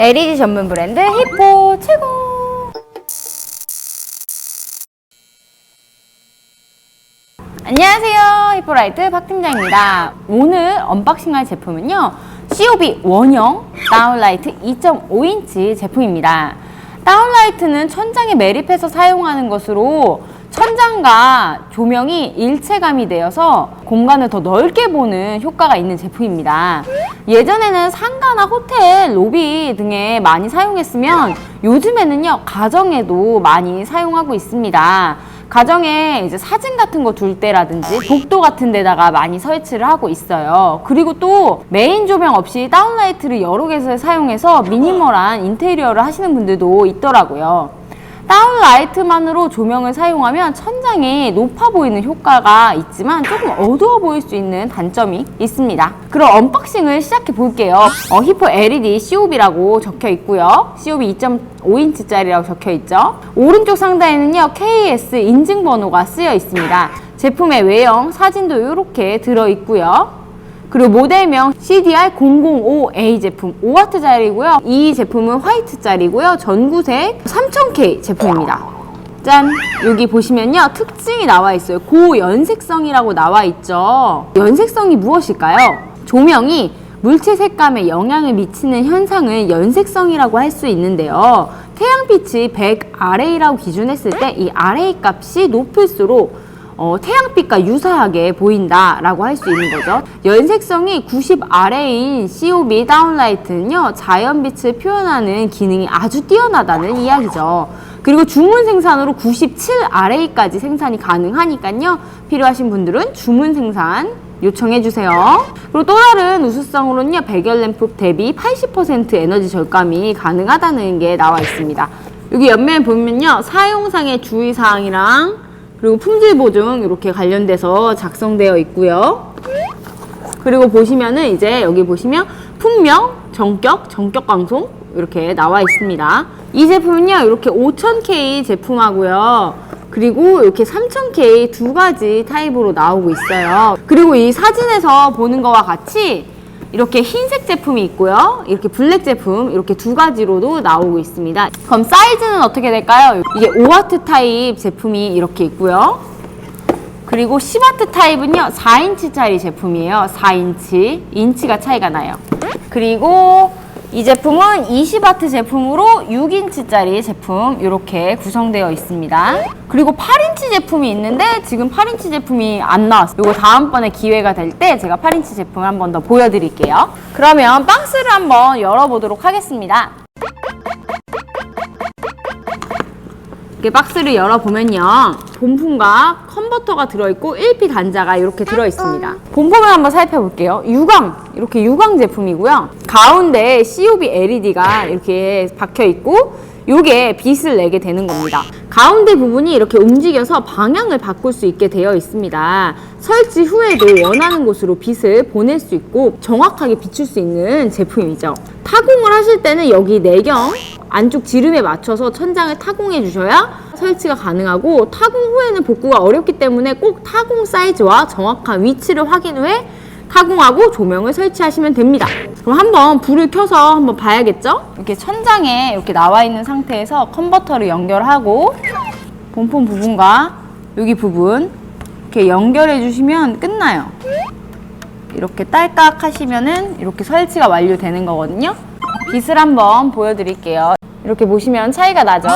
LED 전문 브랜드 히포 최고! 안녕하세요. 히포라이트 박 팀장입니다. 오늘 언박싱할 제품은요. COB 원형 다운라이트 2.5인치 제품입니다. 다운라이트는 천장에 매립해서 사용하는 것으로 천장과 조명이 일체감이 되어서 공간을 더 넓게 보는 효과가 있는 제품입니다. 예전에는 상가나 호텔, 로비 등에 많이 사용했으면 요즘에는요, 가정에도 많이 사용하고 있습니다. 가정에 이제 사진 같은 거 둘 때라든지 복도 같은 데다가 많이 설치를 하고 있어요. 그리고 또 메인 조명 없이 다운라이트를 여러 개서 사용해서 미니멀한 인테리어를 하시는 분들도 있더라고요. 다운라이트만으로 조명을 사용하면 천장이 높아 보이는 효과가 있지만 조금 어두워 보일 수 있는 단점이 있습니다. 그럼 언박싱을 시작해 볼게요. 어, 히포 LED COB라고 적혀 있고요. COB 2.5인치짜리라고 적혀 있죠. 오른쪽 상단에는요, KS 인증 번호가 쓰여 있습니다. 제품의 외형, 사진도 이렇게 들어 있고요. 그리고 모델명 CDR005A 제품 5W짜리고요. 이 제품은 화이트짜리고요. 전구색 3000K 제품입니다. 짠! 여기 보시면요. 특징이 나와 있어요. 고연색성이라고 나와 있죠. 연색성이 무엇일까요? 조명이 물체 색감에 영향을 미치는 현상을 연색성이라고 할 수 있는데요. 태양빛이 100 RA라고 기준했을 때 이 RA 값이 높을수록 어, 태양빛과 유사하게 보인다라고 할 수 있는 거죠. 연색성이 90 아래인 COB 다운라이트는요, 자연빛을 표현하는 기능이 아주 뛰어나다는 이야기죠. 그리고 주문 생산으로 97 아래까지 생산이 가능하니까요, 필요하신 분들은 주문 생산 요청해 주세요. 그리고 또 다른 우수성으로는요, 백열 램프 대비 80% 에너지 절감이 가능하다는 게 나와 있습니다. 여기 옆면에 보면요, 사용상의 주의사항이랑 그리고 품질 보증 이렇게 관련돼서 작성되어 있고요. 그리고 보시면은 이제 여기 보시면 품명, 정격, 정격 방송 이렇게 나와 있습니다. 이 제품은요 이렇게 5000K 제품하고요. 그리고 이렇게 3000K 두 가지 타입으로 나오고 있어요. 그리고 이 사진에서 보는 거와 같이 이렇게 흰색 제품이 있고요. 이렇게 블랙 제품 이렇게 두 가지로도 나오고 있습니다. 그럼 사이즈는 어떻게 될까요? 이게 5와트 타입 제품이 이렇게 있고요. 그리고 10와트 타입은요 4인치짜리 제품이에요 4인치 인치가 차이가 나요 그리고 이 제품은 20와트 제품으로 6인치짜리 제품 이렇게 구성되어 있습니다. 그리고 8인치 제품이 있는데 지금 8인치 제품이 안 나왔어요. 이거 다음번에 기회가 될 때 제가 8인치 제품을 한번 더 보여드릴게요. 그러면 박스를 한번 열어보도록 하겠습니다 이렇게 박스를 열어보면요. 본품과 컨버터가 들어있고 1P 단자가 이렇게 들어있습니다. 본품을 한번 살펴볼게요. 유광, 이렇게 유광 제품이고요. 가운데 COB LED가 이렇게 박혀있고 요게 빛을 내게 되는 겁니다. 가운데 부분이 이렇게 움직여서 방향을 바꿀 수 있게 되어 있습니다. 설치 후에도 원하는 곳으로 빛을 보낼 수 있고 정확하게 비출 수 있는 제품이죠. 타공을 하실 때는 여기 내경 안쪽 지름에 맞춰서 천장을 타공해 주셔야 설치가 가능하고 타공 후에는 복구가 어렵기 때문에 꼭 타공 사이즈와 정확한 위치를 확인 후에 타공하고 조명을 설치하시면 됩니다. 그럼 한번 불을 켜서 한번 봐야겠죠? 이렇게 천장에 이렇게 나와 있는 상태에서 컨버터를 연결하고 본품 부분과 여기 부분 이렇게 연결해 주시면 끝나요. 이렇게 딸깍 하시면은 이렇게 설치가 완료되는 거거든요. 빛을 한번 보여드릴게요. 이렇게 보시면 차이가 나죠?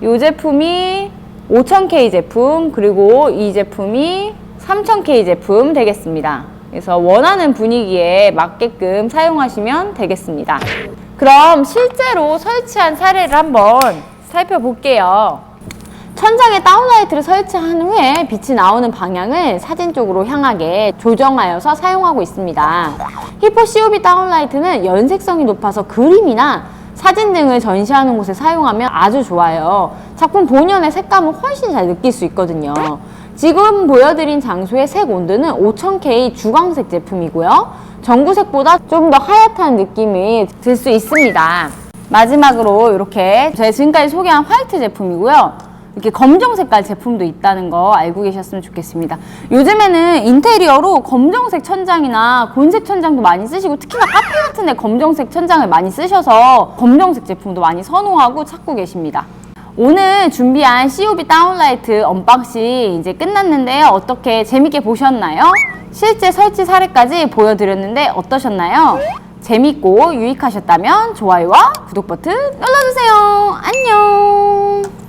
이 제품이 5000K 제품, 그리고 이 제품이 3000K 제품 되겠습니다. 그래서 원하는 분위기에 맞게끔 사용하시면 되겠습니다. 그럼 실제로 설치한 사례를 한번 살펴볼게요. 천장에 다운라이트를 설치한 후에 빛이 나오는 방향을 사진 쪽으로 향하게 조정하여서 사용하고 있습니다. 히포 COB 다운라이트는 연색성이 높아서 그림이나 사진 등을 전시하는 곳에 사용하면 아주 좋아요. 작품 본연의 색감을 훨씬 잘 느낄 수 있거든요. 지금 보여드린 장소의 색 온도는 5000K 주광색 제품이고요. 전구색보다 좀 더 하얗다는 느낌이 들 수 있습니다. 마지막으로 이렇게 제가 지금까지 소개한 화이트 제품이고요. 이렇게 검정 색깔 제품도 있다는 거 알고 계셨으면 좋겠습니다. 요즘에는 인테리어로 검정색 천장이나 곤색 천장도 많이 쓰시고 특히나 카페 같은 데 검정색 천장을 많이 쓰셔서 검정색 제품도 많이 선호하고 찾고 계십니다. 오늘 준비한 COB 다운라이트 언박싱 이제 끝났는데요. 어떻게 재밌게 보셨나요? 실제 설치 사례까지 보여드렸는데 어떠셨나요? 재밌고 유익하셨다면 좋아요와 구독 버튼 눌러주세요. 안녕!